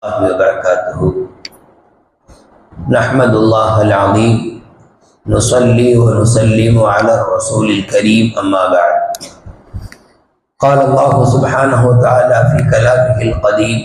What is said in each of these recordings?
الله وبركاته. نحمد الله العظيم. نصلي ونسلم على الرسول الكريم أما بعد. قال الله سبحانه وتعالى في كلامه القديم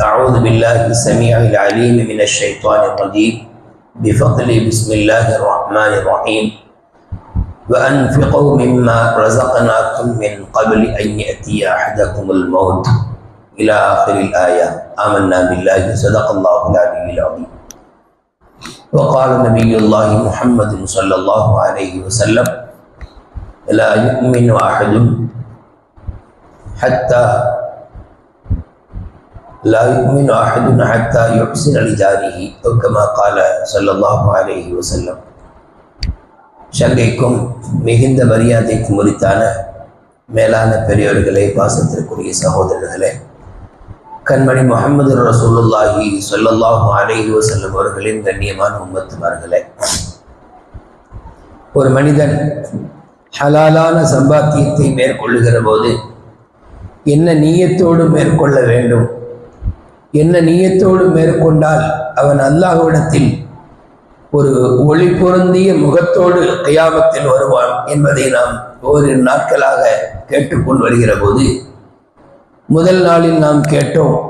أعوذ بالله السميع العليم من الشيطان الرجيم. بفضل بسم الله الرحمن الرحيم. وأنفقوا مما رزقناكم من قبل أن يأتي أحدكم الموت. إلى آخر الآية آمنا بالله صدق الله العلي العظيم وقال نبي الله محمد صلى الله عليه وسلم لا يؤمن أحد حتى لا يؤمن أحد حتى يحسن لجاره أو كما قال صلى الله عليه وسلم சங்கைக்கும் மிகுந்த மரியாதைக்கும் உரித்தான மேலான பெரியோர்களே பாசத்திற்குரிய சகோதரர்களே கண்மணி முகமது ரசூலுல்லாஹி சொல்லல்லாஹு அலைஹி வசல்லம் அவர்களின் கண்ணியமான உம்மத்துமார்களே. ஒரு மனிதன் ஹலாலான சம்பாத்தியத்தை மேற்கொள்ளுகிற போது என்ன நீயத்தோடு மேற்கொள்ள வேண்டும்? என்ன நீயத்தோடு மேற்கொண்டால் அவன் அல்லாஹ்விடத்தில் ஒரு ஒளி பொருந்திய முகத்தோடு கையாமத்தில் வருவான் என்பதை நாம் ஓரிரு நாட்களாக கேட்டுக்கொண்டு வருகிற போது முதல் நாளில் நாம் கேட்டோம்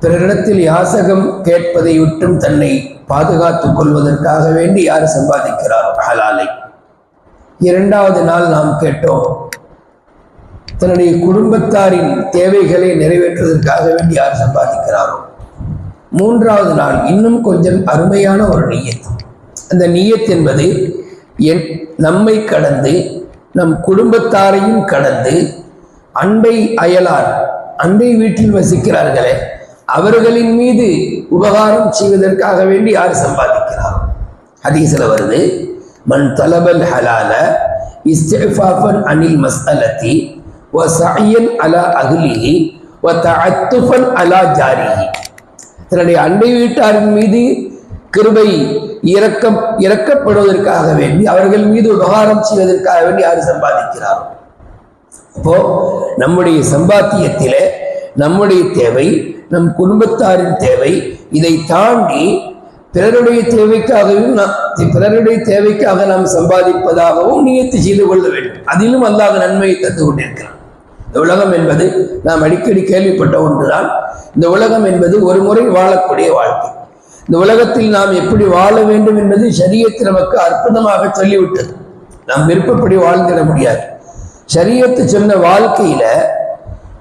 பிறரிடத்தில் யாசகம் கேட்பதை விட்டும் தன்னை பாதுகாத்துக் கொள்வதற்காக வேண்டி யார் சம்பாதிக்கிறார்? ஹலாலை. இரண்டாவது நாள் நாம் கேட்டோம் தன்னுடைய குடும்பத்தாரின் தேவைகளை நிறைவேற்றுவதற்காக வேண்டி யார் சம்பாதிக்கிறாரோ. மூன்றாவது நாள் இன்னும் கொஞ்சம் அருமையான ஒரு நீயத். அந்த நீயத் என்பது என் நம்மை கடந்து நம் குடும்பத்தாரையும் கடந்து அண்டை அயலார் அண்டை வீட்டில் வசிக்கிறார்களே அவர்களின் மீது உபகாரம் செய்வதற்காக வேண்டி யார் சம்பாதிக்கிறார்? ஹதீஸ்ல வருது மன் தலபல் ஹலால இஸ்திஃபாஃபன் அனில் மஸ்அலத்தி வ சாயன் அலா அஹ்லிஹி வ தஅத்துஃபன் அலா ஜாரிஹி. தன்னுடைய அண்டை வீட்டாரின் மீது கிருபை இறக்கம் இறக்கப்படுவதற்காக வேண்டி அவர்கள் மீது உபகாரம் செய்வதற்காக வேண்டி யார் சம்பாதிக்கிறாரோ? அப்போ நம்முடைய சம்பாத்தியத்தில நம்முடைய தேவை நம் குடும்பத்தாரின் தேவை இதை தாண்டி பிறருடைய தேவைக்காகவும் நாம் பிறருடைய தேவைக்காக நாம் சம்பாதிப்பதாகவும் நியத்து செய்து கொள்ள வேண்டும். அதிலும் அல்லாத நன்மையை தந்து கொண்டிருக்கிறான். இந்த உலகம் என்பது நாம் அடிக்கடி கேள்விப்பட்ட ஒன்றுதான். இந்த உலகம் என்பது ஒரு முறை வாழக்கூடிய வாழ்க்கை. இந்த உலகத்தில் நாம் எப்படி வாழ வேண்டும் என்பது சரியத்து நமக்கு அற்புதமாக சொல்லிவிட்டது. நாம் விருப்பப்படி வாழ்ந்திட முடியாது. ஷரியத்து சொன்ன வாழ்க்கையில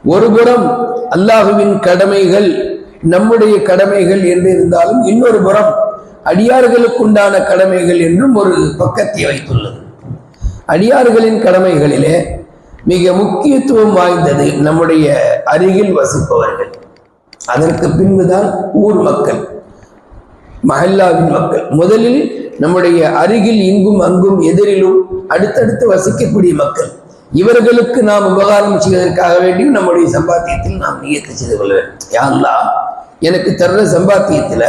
ஒரு புறம் அல்லாஹுவின் கடமைகள் நம்முடைய கடமைகள் என்று இருந்தாலும் இன்னொரு புறம் அடியார்களுக்குண்டான கடமைகள் என்றும் ஒரு பக்கத்தை வைத்துள்ளது. அடியார்களின் கடமைகளிலே மிக முக்கியத்துவம் வாய்ந்தது நம்முடைய அருகில் வசிப்பவர்கள். அதற்கு பின்புதான் ஊர் மக்கள் மஹல்லாவின் மக்கள். முதலில் நம்முடைய அருகில் இங்கும் அங்கும் எதிரிலும் அடுத்தடுத்து வசிக்கக்கூடிய மக்கள். இவர்களுக்கு நாம் உபகாரம் செய்வதற்காக வேண்டியும் நம்முடைய சம்பாத்தியத்தில் நாம் நியத்து செய்து கொள்ள வேண்டும். யாருலா எனக்கு தர்ற சம்பாத்தியத்தில்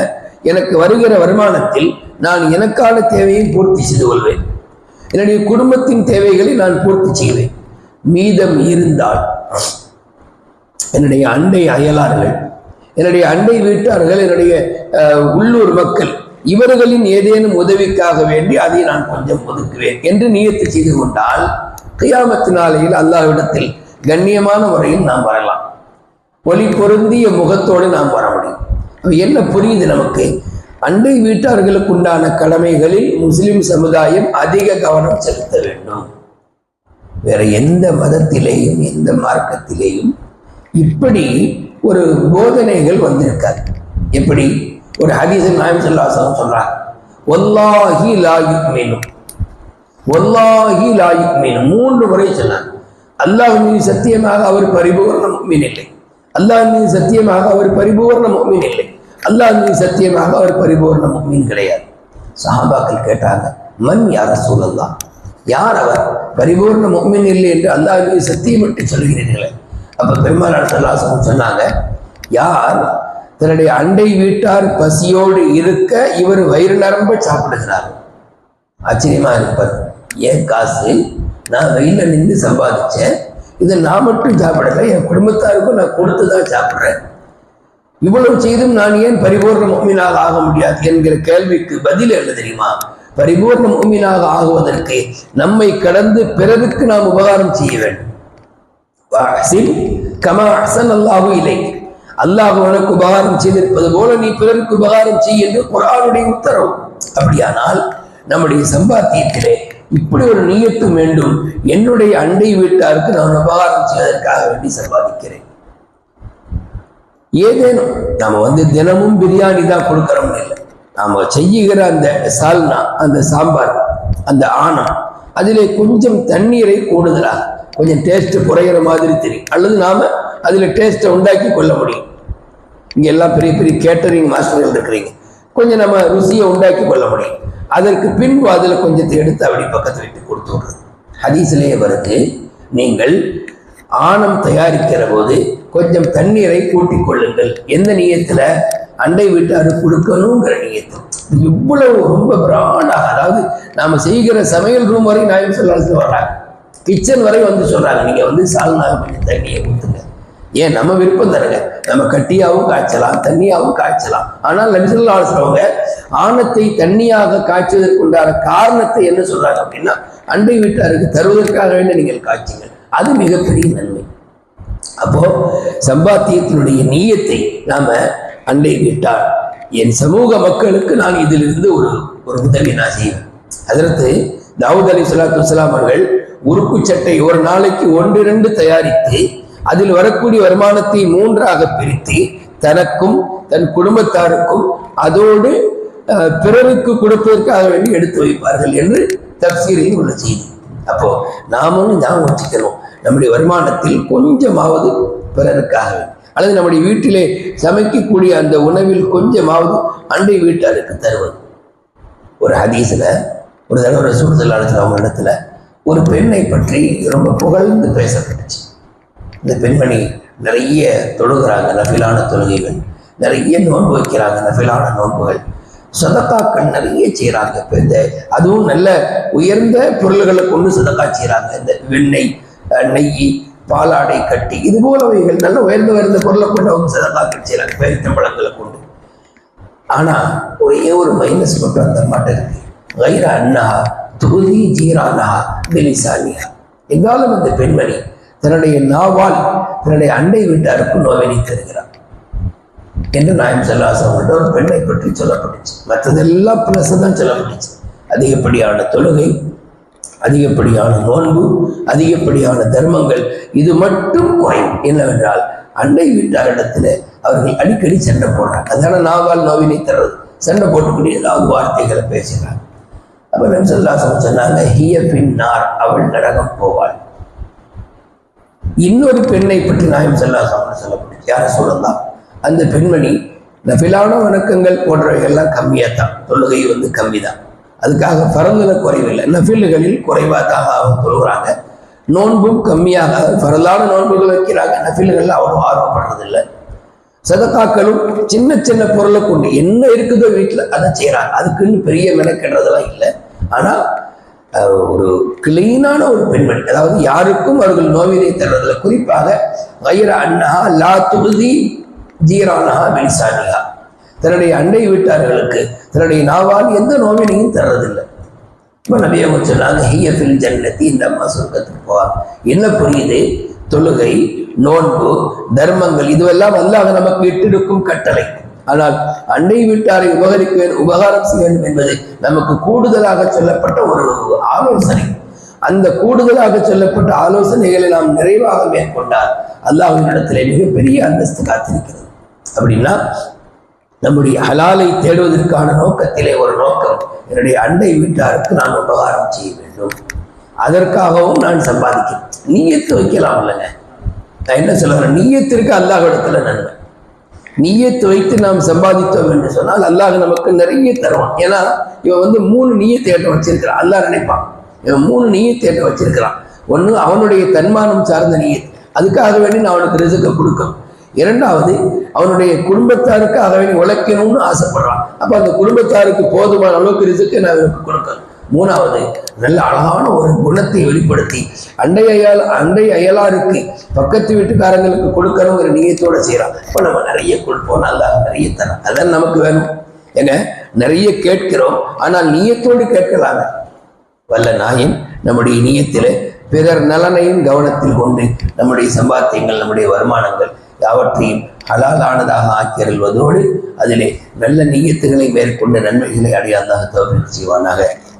எனக்கு வருகிற வருமானத்தில் நான் எனக்கான தேவையை பூர்த்தி செய்து கொள்வேன். என்னுடைய குடும்பத்தின் தேவைகளை நான் பூர்த்தி செய்வேன். மீதம் இருந்தால் என்னுடைய அண்டை அயலார்கள் என்னுடைய அண்டை வீட்டார்கள் என்னுடைய உள்ளூர் மக்கள் இவர்களின் ஏதேனும் உதவிக்காக வேண்டி அதை நான் கொஞ்சம் ஒதுக்குவேன் என்று நியத்து செய்து கொண்டால் கியாமத்து அல்லாஹ்விடத்தில் கண்ணியமான முறையில் நாம் வரலாம். ஒளி பொருந்திய முகத்தோடு நாம் வர முடியும். என்ன புரியுது நமக்கு? அண்டை வீட்டார்களுக்கு உண்டான கடமைகளில் முஸ்லிம் சமுதாயம் அதிக கவனம் செலுத்த வேண்டும். வேற எந்த மதத்திலேயும் எந்த மார்க்கத்திலேயும் இப்படி ஒரு போதனைகள் வந்திருக்காது. எப்படி? ஒரு ஹதீசன் நாயம் சொல்லாசன் சொல்றார் ஒல்லாஹி லாயு மேலும் ஒல்லாஹி லாயுக் மீன் மூன்று முறை சொன்னார். அல்லாஹ் மீது சத்தியமாக அவர் பரிபூர்ண மீன் இல்லை. அல்லாஹ் மீது சத்தியமாக அவர் பரிபூர்ண மீன் இல்லை. அல்லாஹ் மீது சத்தியமாக அவர் பரிபூர்ண மீன் கிடையாது. சஹாபாக்கள் கேட்டாங்க மண் யார சூழல்லா யார் அவர்? பரிபூர்ண மொம்மின் இல்லை என்று அல்லாஹ் மீது சத்தியமிட்டு சொல்கிறீர்களே. அப்போ பெருமாள் சல்லாசம் சொன்னாங்க யார்? தன்னுடைய அண்டை வீட்டார் பசியோடு இருக்க இவர் வயிறு நரம்ப சாப்பிடுகிறார். ஆச்சரியமா இருப்பார் ஏன் காசு? நான் வெயில நின்று சம்பாதிச்சேன். இதை நான் மட்டும் சாப்பிடல. என் குடும்பத்தாருக்கும் நான் கொடுத்து தான் சாப்பிட்றேன். இவ்வளவு செய்தும் நான் ஏன் பரிபூர்ண முக்மீனாக ஆக முடியாது என்கிற கேள்விக்கு பதில் என்ன தெரியுமா? பரிபூர்ண முக்மீனாக ஆகுவதற்கு நம்மை கடந்து பிறருக்கு நாம் உபகாரம் செய்ய வேண்டும். வஅஹ்சின் கமா அஹ்ஸன அல்லாஹு இல்லை அல்லாஹ் உனக்கு உபகாரம் செய்திருப்பது போல நீ பிறருக்கு உபகாரம் செய்ய என்று குரானுடைய உத்தரவு. அப்படியானால் நம்முடைய சம்பாத்தியத்திலே இப்படி ஒரு நீயத்து வேண்டும். என்னுடைய அண்டை வீட்டாருக்கு நான் உபகாரம் செய்வதற்காக வேண்டி சம்பாதிக்கிறேன். ஏதேனும் நாம வந்து தினமும் பிரியாணி தான் கொடுக்கறோம்னு இல்லை. நாம செய்யுகிற அந்த சால்னா அந்த சாம்பார் அந்த ஆனா அதிலே கொஞ்சம் தண்ணீரை கூடுதலாக கொஞ்சம் டேஸ்ட் குறையிற மாதிரி தெரியும். அல்லது நாம அதுல டேஸ்ட்டை உண்டாக்கி கொள்ள முடியும். இங்க எல்லாம் பெரிய பெரிய கேட்டரிங் மாஸ்டர்கள் இருக்கிறீங்க. கொஞ்சம் நம்ம ருசியை உண்டாக்கி கொள்ள முடியும். அதற்கு பின்பு அதில் கொஞ்சத்தை எடுத்து அப்படி பக்கத்து விட்டு கொடுத்து விடுறது. ஹதீஸிலேயே வருது நீங்கள் ஆணம் தயாரிக்கிற போது கொஞ்சம் தண்ணீரை கூட்டிக் கொள்ளுங்கள். எந்த நியத்தில்? அண்டை வீட்டாரு கொடுக்கணுங்கிற நியத்தம் இவ்வளவு ரொம்ப பிராண்டாக அதாவது நாம் செய்கிற சமையல் ரூம் வரை நாயம் சொல்லாது வர்றாங்க. கிச்சன் வரை வந்து சொல்கிறாங்க நீங்கள் வந்து சால்னாக கொஞ்சம் தண்ணியை ஊத்துங்க. ஏன் நம்ம விருப்பம் தருங்க நம்ம கட்டியாகவும் காய்ச்சலாம் தண்ணியாகவும் காய்ச்சலாம். ஆனால் நபிசல்லா சொல்றவங்க ஆணத்தை தண்ணியாக காய்ச்சதற்குண்டான காரணத்தை என்ன சொல்றாங்க அப்படின்னா அண்டை வீட்டாருக்கு தருவதற்காக வேண்டிய நீங்கள் காய்ச்சுங்கள். அது மிகப்பெரிய நன்மை. அப்போ சம்பாத்தியத்தினுடைய நீயத்தை நாம அண்டை வீட்டார் என் சமூக மக்களுக்கு நான் இதிலிருந்து ஒரு ஒரு உதவி நான் செய்வேன். அதற்கு தாவூத் அலி சலாத்து வலாம் அவர்கள் உருக்கு சட்டை ஒரு நாளைக்கு ஒன்றிரண்டு தயாரித்து அதில் வரக்கூடிய வருமானத்தை மூன்றாக பிரித்து தனக்கும் தன் குடும்பத்தாருக்கும் அதோடு பிறருக்கு கொடுப்பதற்காக வேண்டி எடுத்து வைப்பார்கள் என்று தப்சீரில் உள்ள செய்தி. அப்போ நாமும் ஞாபகம் வச்சுக்கணும். நம்முடைய வருமானத்தில் கொஞ்சமாவது பிறருக்காக அல்லது நம்முடைய வீட்டிலே சமைக்கக்கூடிய அந்த உணவில் கொஞ்சமாவது அண்டை வீட்டாருக்கு தருவது. ஒரு ஹதீஸில் ஒரு தடவை ரசூல் அவங்க இடத்துல ஒரு பெண்ணை பற்றி ரொம்ப புகழ்ந்து பேசப்பட்டுச்சு. இந்த பெண்மணி நிறைய தொழுகிறாங்க நஃபிலான தொழுகைகள். நிறைய நோன்பு வைக்கிறாங்க நஃபிலான நோன்புகள். சதக்காக்கள் நிறைய செய்கிறாங்க. இப்போ இந்த அதுவும் நல்ல உயர்ந்த பொருள்களை கொண்டு சதக்கா செய்கிறாங்க. இந்த வெண்ணெய் நெய் பாலாடை கட்டி இது போலவைகள் நல்ல உயர்ந்த உயர்ந்த பொருளை கொண்டு அவங்க சதக்காக்கள் செய்கிறாங்க பேரித்தம்பழங்களை கொண்டு. ஆனா ஒரே ஒரு மைனஸ் மட்டும் அந்த மாட்டை இருக்கு. வைர அண்ணா தொகுதி ஜீரானா பெலிசானியா எங்காலும் அந்த பெண்மணி தன்னுடைய நாவால் தன்னுடைய அண்டை வீட்டாருக்கு நோவினை தருகிறார் என்று நாயம் செல்லாசவங்கள்ட்ட ஒரு பெண்ணை பற்றி சொல்லப்பட்டுச்சு. மற்றதெல்லாம் பிளஸ் தான் சொல்லப்பட்டுச்சு. அதிகப்படியான தொழுகை அதிகப்படியான நோன்பு அதிகப்படியான தர்மங்கள் இது மட்டும் குறையும் என்னவென்றால் அண்டை வீட்டாரிடத்துல அவர்கள் அடிக்கடி சண்டை போடுறாங்க. அதான நாவால் நோவினை தர்றது சண்டை போட்டுக்கூடிய ஏதாவது வார்த்தைகளை பேசுகிறாங்க. அப்ப நம் சொன்னாங்க ஹிய பின்னார் அவள் நரகம் போவாள். இன்னொரு பெண்ணை பற்றி நாயம் சொல்லாசம் சொல்லப்பட்டு யார சொல்லலாம் அந்த பெண்மணி நபிலான வணக்கங்கள் போன்றவைகள்லாம் கம்மியாக தான் தொழுகை வந்து கம்மி தான் அதுக்காக பரந்துல குறைவில்லை. நஃபில்களில் குறைவாக தான் அவங்க தொழுகிறாங்க. நோன்பும் கம்மியாக பரலான நோன்புகள் வைக்கிறாங்க. நஃபில்கள் அவ்வளோ ஆர்வப்படுறதில்லை. சதக்காக்களும் சின்ன சின்ன பொருளை கொண்டு என்ன இருக்குதோ வீட்டில் அதை செய்கிறாங்க அதுக்குன்னு பெரிய மெனக்கெடுறதெல்லாம் இல்லை. ஆனால் ஒரு கிளீனான ஒரு பெண்மணி. அதாவது யாருக்கும் அவர்கள் நோவினை தர்றதில்ல குறிப்பாக வைர அண்ணா லா துகுதி ஜீரானஹா மின்சானிகா தன்னுடைய அண்டை வீட்டார்களுக்கு தன்னுடைய நாவால் எந்த நோவினையும் தர்றதில்லை இப்போ நபியை சொன்னாங்க ஹியஃபில் ஜன்னத்தி இந்த அம்மா சொர்க்கத்துக்கு போவார். என்ன புரியுது? தொழுகை நோன்பு தர்மங்கள் இதுவெல்லாம் அல்லாஹ் நமக்கு இட்டிருக்கும் கட்டளை. ஆனால் அண்டை வீட்டாரை உபகரிக்க வேண்டும் உபகாரம் செய்ய வேண்டும் என்பது நமக்கு கூடுதலாக சொல்லப்பட்ட ஒரு ஆலோசனை. அந்த கூடுதலாக சொல்லப்பட்ட ஆலோசனைகளை நாம் நிறைவாக மேற்கொண்டால் அல்லாஹ்விடத்திலே மிகப்பெரிய அந்தஸ்து காத்திருக்கிறது. அப்படின்னா நம்முடைய ஹலாலை தேடுவதற்கான நோக்கத்திலே ஒரு நோக்கம் என்னுடைய அண்டை வீட்டாருக்கு நான் உபகாரம் செய்ய வேண்டும். அதற்காகவும் நான் சம்பாதிக்கிறேன். நீயத்து வைக்கலாம் இல்லைங்க நான் என்ன சொல்லுறேன் நீயத்திற்கு அல்லாஹ்விடத்துல நன்மை. நீயத்து வைத்து நாம் சம்பாதித்தோம் என்று சொன்னால் அல்லாஹ் நமக்கு நிறைய தருவான். ஏன்னா இவன் வந்து மூணு நீயத்தேட்டம் வச்சிருக்கிறான். அல்லாஹ் நினைப்பான். இவன் மூணு நீயத்தேட்டம் வச்சிருக்கிறான். ஒன்று அவனுடைய தன்மானம் சார்ந்த நீயத் அதுக்காக வேண்டி நான் அவனுக்கு ரிசுக்க கொடுக்கணும். இரண்டாவது அவனுடைய குடும்பத்தாருக்காக வேண்டி உழைக்கணும்னு ஆசைப்படுறான். அப்போ அந்த குடும்பத்தாருக்கு போதுமான அளவுக்கு ரிசுக்கு நான் கொடுக்கணும். மூணாவது நல்ல அழகான ஒரு குணத்தை வெளிப்படுத்தி அண்டை அயல் அண்டை அயலாருக்கு பக்கத்து வீட்டுக்காரங்களுக்கு கொடுக்கணுங்கிற நீயத்தோடு செய்யலாம் இப்போ நம்ம நிறைய கொடுப்போம் நல்லா நிறைய தரோம் அதான் நமக்கு வேணும். என நிறைய கேட்கிறோம் ஆனால் நீயத்தோடு கேட்கலாங்க. வல்ல நாயின் நம்முடைய நீயத்திலே பிறர் நலனையும் கவனத்தில் கொண்டு நம்முடைய சம்பாத்தியங்கள் நம்முடைய வருமானங்கள் யாவற்றையும் ஹலாலானதாக ஆக்கியருள்வதோடு அதிலே நல்ல நீயத்துகளை மேற்கொண்டு நன்மைகளை அடையாதாக தவிர்த்து செய்வானாக.